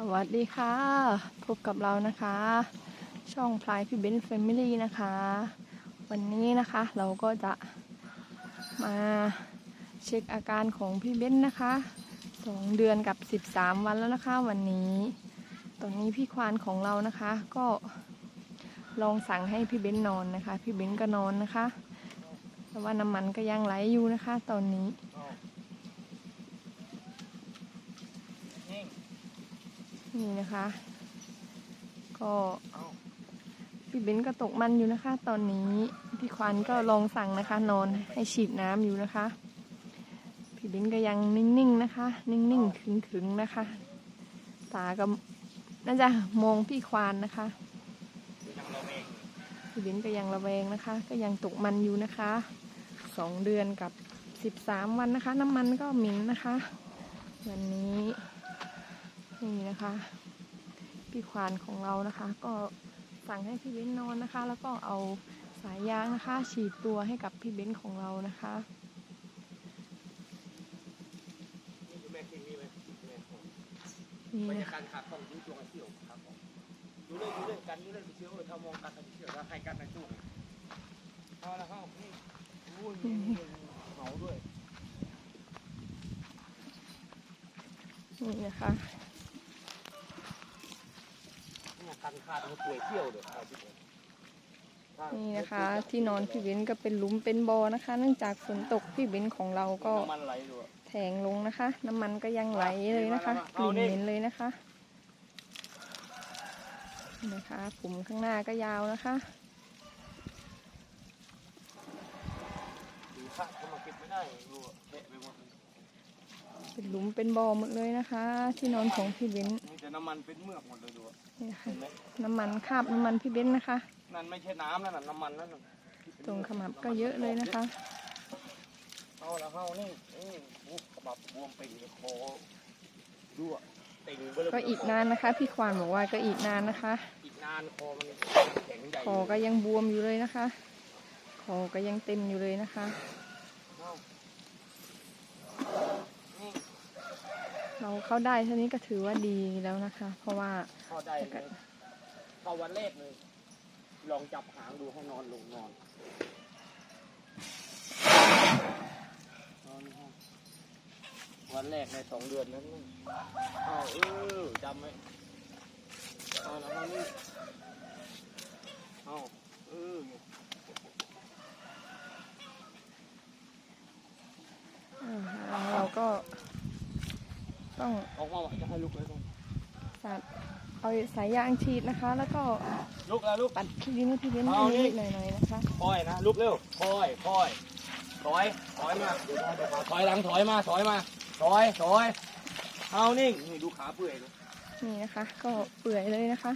สวัสดีค่ะ พบกับเรานะคะ ช่องพลายพี่เบนซ์แฟมิลี่นะคะ วันนี้นะคะเราก็จะมาเช็คอาการของพี่เบนซ์นะคะสองเดือนกับ 13 วันแล้วนะคะ วันนี้ ตอนนี้พี่ควานของเรานะคะ ก็ลองสั่งให้พี่เบนซ์นอนนะคะ พี่เบนซ์ก็นอนนะคะ แต่ว่าน้ำมันก็ยังไหลอยู่นะคะ ตอนนี้ นี่นะคะ ก็พี่เบนก็ตกมันอยู่นะคะ ตอนนี้พี่ควันก็ลองสั่งนะคะ นอนให้ฉีดน้ำอยู่นะคะ พี่เบนก็ยังนิ่งๆนะคะ นิ่งๆขึงๆนะคะ ตาก็น่าจะมองพี่ควานนะคะพี่เบนก็ยังระแวงนะคะ ก็ยังตกมันอยู่นะคะสองเดือนกับสิบสามวันนะคะ น้ำมันก็หมิ่นนะคะ วันนี้ นี่นะคะพี่ควานของเรานะคะ ก็สั่งให้พี่เบ้นนอนนะคะ แล้วก็เอาสายยางนะคะ ฉีดตัวให้กับพี่เบ้นของเรานะคะนี่คือแม่คิงนี่ไหมแม่ของนี่บรรนะกาศขาดต้องดูดวงไอเสี่ยวครับผมดูเรื่องดูเรื่องกันดูเรื่องเสี่ยวเออถ้ามองกันไอ้เสี่ยวแล้วให้กันในตู้เอาละเข้านี่อุ้ยเหมาด้วยนี่นะคะ นี่กันขาดมันป่วยเสี่ยวเลยนี่นะคะ ที่นอนพี่เบนก็เป็นหลุมเป็นบ่อนะคะ เนื่องจากฝนตกพี่เบนของเราก็แทงลงนะคะ น้ำมันก็ยังไหลเลยนะคะกลิ่นเหม็นเลยนะคะนี่นะคะผมข้างหน้าก็ยาวนะคะดูข้าเขามาเก็บไม่ได้ดูเละไปหมด เลยเป็นหลุมเป็นบ่อหมดเลยนะคะ ที่นอนของพี่เบ้นมีแต่น้ำมันเป็นเมือกหมดเลยดูนี่นะคะเห็นไหมน้ำมันคราบน้ำมันพี่เบ้นนะคะ นั่นไม่ใช่น้ำนั่นน่ะน้ำมันนั่นน่ะตรงขมับก็เยอะเลยนะคะ เอาละเข้านี่นี่อุ๊ยขมับบวมเป่งเลยคอดูอะเต่งเบลอก็อีกนานนะคะ พี่ควานบอกว่าก็อีกนานนะคะ อีกนานคอมันแข็งใหญ่คอก็ยังบวมอยู่เลยนะคะ คอก็ยังเต็มอยู่เลยนะคะ เอานี่ เราเข้าได้เท่านี้ก็ถือว่าดีแล้วนะคะ เพราะว่าเข้าได้เลยเข้าวันแรกเลย ลองจับหางดูให้นอนลงนอนนอนห้องวันแรกในสองเดือนนั้นนี่เอาเออจำไหมเอาแล้วเอานี่เอาเอออ่าเราก็ ต้องออกมาว่ะจะให้ลุกเลยตรงสาดเอาสายยางฉีดนะคะ แล้วก็ลุกแล้วลุกปัดพี่ลิ้นให้พี่ลิ้นเอานี่นิดๆหน่อยๆนะคะคอยนะลุกเร็วคอยคอยถอยถอยมาเดี๋ยวเดี๋ยวถอยหลังถอยมาถอยมาถอยถอยเอานิ่งนี่ดูขาเปื่อยเลยนี่นะคะ ก็เปื่อยเลยนะคะ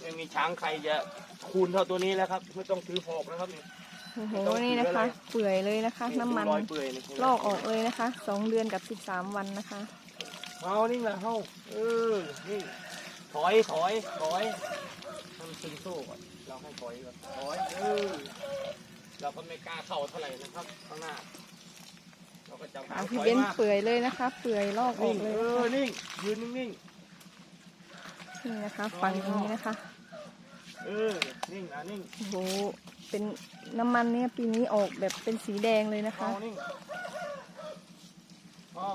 ไม่มีช้างใครจะคูณเท่าตัวนี้แล้วครับไม่ต้องถือหอกนะครับนี่โอ้โหนี่นะคะ เปื่อยเลยนะคะ น้ำมันดูรอยเปื่อยเลยลอกออกเลยนะคะสองเดือนกับสิบสามวันนะคะ เอานิ่งละเฮ้าเออนี่ถอยถอยถอยทำตึงโซ่ก่อนเราให้ถอยก่อนถอยเออเราก็ไม่กล้าเข้าเท่าไหร่นะครับข้างหน้าเราก็จะอะถพี่อยเบนซ์มาเปื่อยเลยนะคะ เปื่อยลอกออนิ่กงเลยเอนะอคะนิ่งยืนนิ่งนี่นะคะฝั่งนี้นะคะๆเออนิ่งอะนิ่งโอ้โหเป็นน้ำมันเนี่ยปีนี้ออกแบบเป็นสีแดงเลยนะคะเอานิ่ง เอา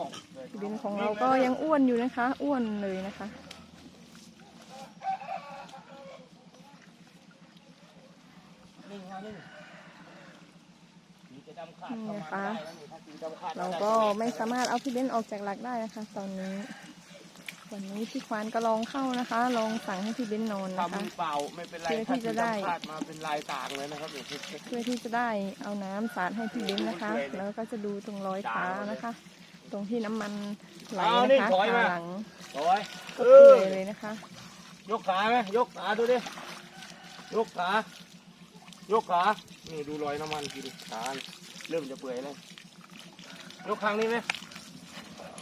พี่เบนซ์ของเราก็ยังอ้วนอยู่นะคะ อ้วนเลยนะคะนิ่งเอานิ่งมีจะดำขาดนี่เข้านะมาคะได้แล้วนี่ถ้าสีดำขาดเราก็ไม่สามารถเอาพี่เบนซ์ออกจากหลักได้นะคะ ตอนนี้ วันนี้พี่ควานก็ลองเข้านะคะ ลองสั่งให้พี่เบนซ์นอนถ้านะคะมือเปล่าไม่เป็นไรเพื่อที่จะได้ ถ้าสีดำขาดมาเป็นลายต่างเลยนะครับเดี๋ยวเช็ค เพื่อที่จะได้เอาน้ำสาดให้พี่เบนซ์นะคะ แล้วก็จะดูตรงรอยเท้านะคะ ตรงที่น้ำมันไหลนะคะขาหลังถอยก็เอเปื่ออยเลยนะคะ ยกขาไหมยกขาดูดิยกขายกขานี่ดูรอยน้ำมันทีดิขาเริ่มจะเปื่อยแล้วยกครั้งนี้ไหม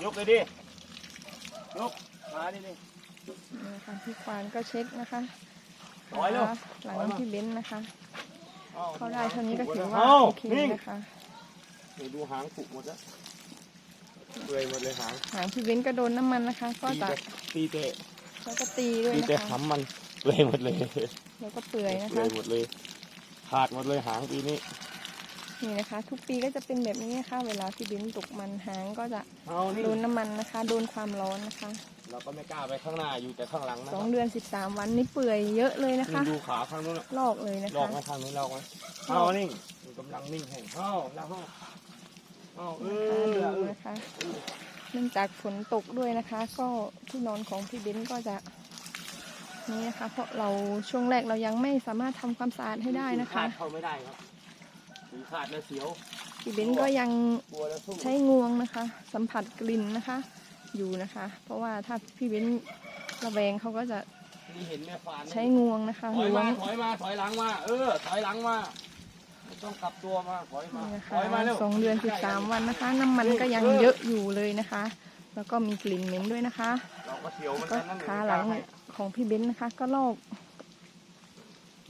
ยกเลยดิยกขาดิดิ นี่นะคะพี่ควานก็เช็คนะคะถอยเร็ว หลังพี่เบนซ์นะคะอ้เขาได้เท่านี้ก็ถือว่าเอ้โอเคนิ่งนะคะ นี่ดูหางผุหมดแล้ว เปื่อยหมดเลยหางหางพี่เบนซ์ก็โดนน้ำมันนะคะ ก็ตีจะแบบตีเตะแล้วก็ตีด้วยมีนะแต่คะหำมันเลยหมดเลยแล้วก็เปื่อยนะเลคะยหมดเลยขาดหมดเลยหางปีนี้นี่นะคะ ทุกปีก็จะเป็นแบบนี้นะคะเวลาพี่เบนตกมันหางก็จะเอานี่โดนน้ำมันนะคะ โดนความร้อนนะคะเราก็ไม่กล้าไปข้างหน้าอยู่แต่ข้างหลังนะสคอรังบเดือนสิบสามวันนี่เปื่อยเยอะเลยนะนี่คะ ดูขาข้างนู้นน่ะลอกเลยนะลอกคะไหมทางนี้ลอกไหมเอานิ่งอยู่กำลังนิ่งแห่งเอาแล้วเอาเอาเอ นะคะอดูนะคะเนื่องจากฝนตกด้วยนะคะ ก็ที่นอนของพี่เบนก็จะนี่นะคะเพราะเราช่วงแรกเรายังไม่สามารถทำความสะอาดให้ได้นะคะขาดเข้าไม่ได้ครับถือขาดแล้วเสียวพี่เบนก็ยังกลัวแล้วสู้ใช้งวงนะคะ สัมผัสกลิ่นนะคะ อยู่นะคะ เพราะว่าถ้าพี่เบนระแวงเขาก็จะนี่เห็นแม่ฟานไหมใช้งวงนะคะถอยล้วมางถอยมาถอยหลังมาเออถอยหลังมาไม่ ต้องกลับตัวมาถอยมานี่นะถคะอยมาเร็วสองเดือนสิบสามวันนะคะ น้ำมันก็ยังเยอะอยู่เลยนะคะ แล้วก็มีกลิ่นเหม็นด้วยนะคะ เราก็เสียวเหมันก็กันนั่นขาหลังของพี่เบนนะคะ ก็ลอก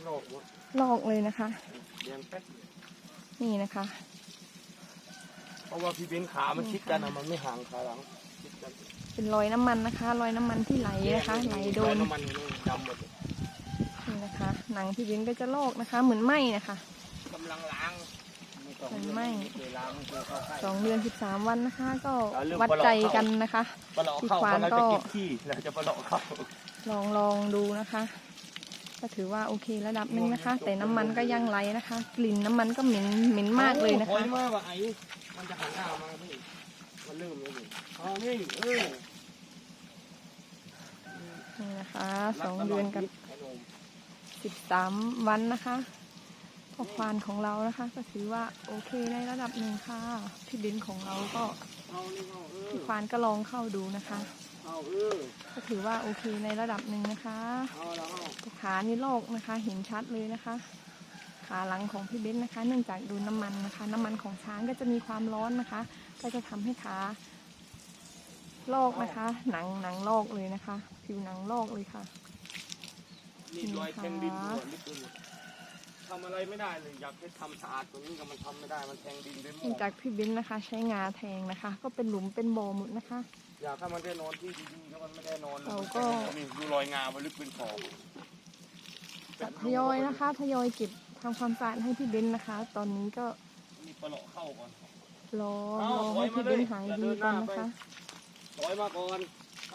โลกหมดลอกเลยนะคะ เรียนแป๊บนี่นะคะ เพราะว่าพี่เบนขามันชิดกันอะมันไม่ห่างขาหลังชิดกันเป็นรอยน้ำมันนะคะ รอยน้ำมันที่ไหลนะคะ ไหลโดน น้ำมันนี่ดำหมดเลยนี่นะคะ หนังพี่เบนก็จะลอกนะคะ เหมือนไหมนะคะกำลังล้างไม่ต้องมันไหม้เคยล้างไม่เคยเข้าใกล้สองเดือนสิบสามวันนะคะ ก็เอาเรื่องวัดใจกันนะคะปลาหลอกเข้าที่ควานเพราะเราจะก็เก็บที่เราจะปลาหลอกเข้าลองลองดูนะคะ ก็ถือว่าโอเคระดับหนึ่งนะคะ แต่น้ำมันก็ยังไหลนะคะ กลิ่นน้ำมันก็เหม็นเหม็นมากเลยนะถอคะยมาว่าไอ้มันจะหันหน้ามาพี่มันเริ่มเลยนี่เอานี่เออนี่นะคะสองเดือนกับไอ้หนุ่มสิบสามวันนะคะ พอควานของเรานะคะ ก็ถือว่าโอเคในระดับหนึ่งค่ะพี่บินของเราก็เอานี่เอาเออพี่ควานก็ลองเข้าดูนะคะก็ถือว่าโอเคในระดับหนึ่งนะคะเอาแล้วเอาขานี่โลกนะคะ เห็นชัดเลยนะคะ ขาหลังของพี่เบ้นนะคะ เนื่องจากดนน้ำมันนะคะ น้ำมันของช้างก็จะมีความร้อนนะคะ ก็จะทำให้ขาลอกนะคะ หนังหนังลอกเลยนะคะ ผิวหนังลอกเลยค่ะนี่รอยแทงดินหัวนิดนึง ทำอะไรไม่ได้เลยอยากให้ทำสะอาดตรงนี้ก็มันทำไม่ได้มันแทงดินไปหมเนื่องดจากพี่เบนซ์นะคะ ใช้งาแทงนะคะ ก็เป็นหลุมเป็นบ่อหมดนะคะ อยากให้มันได้นอนที่ดีๆก็มันไม่ได้นอนลยเราก็ นี่ดูรอยงามันลึกเป็นขอบจะทยอยนะคะ ทยอยเก็บทำความสะอาดให้พี่เบนซ์นะคะ ตอนนี้ก็มีปลาหลอกเข้าก่อนรอเอารอถอให้ยมาพี่เบนซ์หายเลยดีอย่าเดินหก่อน้านนะคะไปถอยมาก่อน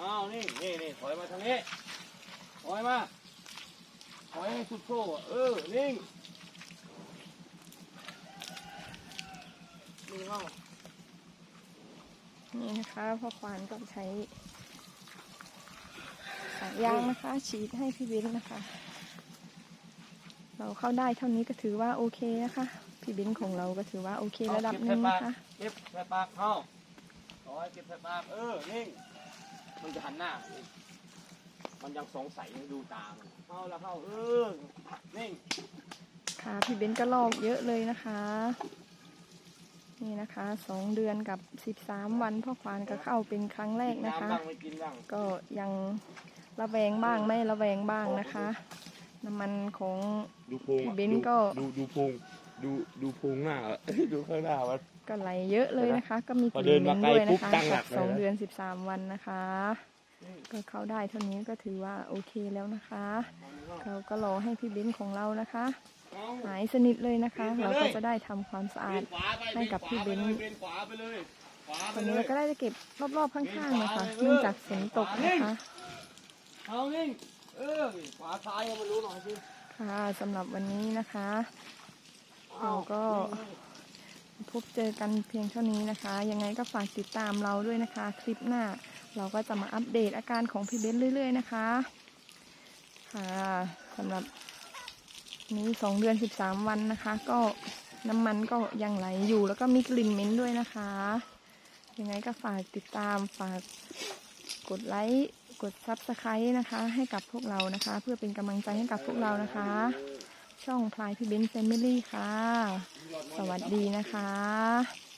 อ้าวนี่นี่นี่ถอยมาทางนี้ถอยมา ถอยให้สุดโซ่อะเออ นิ่งนิ่งเข้านี่นะคะพ่อควานก็ใช้สายยางนะคะ ฉีดให้พี่เบนซ์นะคะ เราเข้าได้เท่านี้ก็ถือว่าโอเคนะคะ พี่เบนซ์ของเราก็ถือว่าโอเคระดับหนึ่งนะคะเก็บใส่ปากเข้าถอยเก็บใส่ปากเออ นิ่ง มันจะหันหน้า มันยังสงสัยดูตามันเข้าแล้วเข้าเออนิ่งค่ะพี่เบนซ์ก็ลอกเยอะเลยนะคะ นี่นะคะสองเดือนกับสิบสามวันพ่อควานก็เข้าเป็นครั้งแรกนะคะ น้ำบ้างไม่กินบ้างก็ยังระแวงบ้างไม่ระแวงบ้างนะคะ น้ำมันของ ดูพุงพี่เบนซ์ก็ ดูดูพุงดูดูพุงหน้าดูข้างหน้ามัน ก็ไหลเยอะเลยนะคะ ก็มีกพอลิ่นเดินเหม็มานไกลด้วยปุ๊นะบคะตั้งหลักักบเลยสองนะเดือนสิบสามวันนะคะ ก็เข้าได้เท่านี้ก็ถือว่าโอเคแล้วนะคะ เราก็รอให้พี่เบนซ์ของเรานะคะ หายสนิทเลยนะคะ เราก็จะได้ทำความสะอาดให้กับพี่เบนซ์ขวาไปเลยขวาไปตอนเลนี้ยเราก็ได้จะเก็บรอบๆข้างๆนะคะเนื่องจากฝนตกนะคะเอานิ่งเออขวาซ้ายเอามารู้หน่อยสิค่ะสำหรับวันนี้นะคะ เราก็ พบเจอกันเพียงเท่านี้นะคะ ยังไงก็ฝากติดตามเราด้วยนะคะ คลิปหน้าเราก็จะมาอัปเดตอาการของพี่เบนเรื่อยๆนะคะ ค่ะสำหรับนี้สองเดือนสิบสามวันนะคะ ก็น้ำมันก็ยังไหลอยู่แล้วก็มีกลิ่นเหม็นด้วยนะคะ ยังไงก็ฝากติดตามฝากกดไลค์กดซับสไครต์นะคะ ให้กับพวกเรานะคะ เพื่อเป็นกำลังใจให้กับพวกเรานะคะ ช่องพลายพี่เบนซ์แฟมิลี่ค่ะ สวัสดีนะคะ